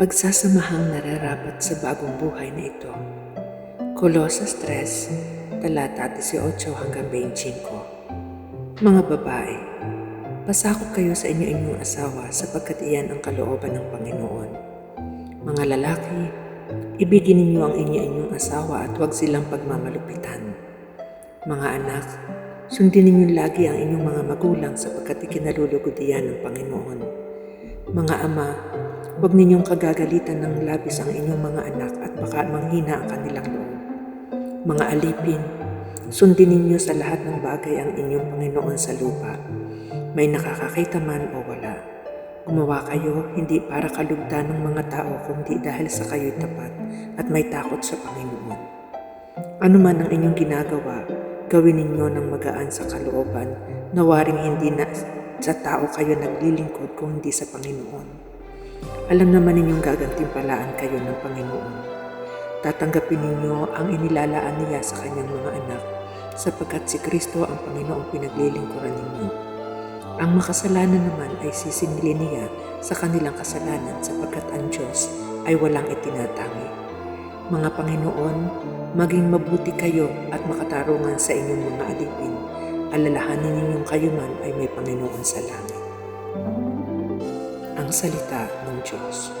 Pagsasamahang nararapat sa bagong buhay na ito. Kolosas 3, talata 18 hanggang 25. Mga babae, pasakop kayo sa inyo-inyong asawa sapagkat iyan ang kalooban ng Panginoon. Mga lalaki, ibigin ninyo ang inyo-inyong asawa at huwag silang pagmamalupitan. Mga anak, sundin ninyo lagi ang inyong mga magulang sapagkat ikinalulugod iyan ng Panginoon. Mga ama, huwag ninyong kagagalitan ng labis ang inyong mga anak at baka manghina ang kanilang loob. Mga alipin, sundin ninyo sa lahat ng bagay ang inyong Panginoon sa lupa. May nakakakita man o wala. Gumawa kayo hindi para kalugdan ng mga tao kundi dahil sa kayo'y tapat at may takot sa Panginoon. Ano man ang inyong ginagawa, gawin ninyo ng magaan sa kalooban, nawaring hindi na sa tao kayo naglilingkod kung hindi sa Panginoon. Alam naman ninyong gagantimpalaan kayo ng Panginoon. Tatanggapin ninyo ang inilalaan niya sa kanyang mga anak, sapagkat si Kristo ang Panginoong pinaglilingkuran ninyo. Ang makasalanan naman ay sisingilin niya sa kanilang kasalanan sapagkat ang Diyos ay walang itinatangi. Mga Panginoon, maging mabuti kayo at makatarungan sa inyong mga alipin. Alalahanin ninyong kayo man ay may Panginoon sa langit. Ang salita ng Diyos.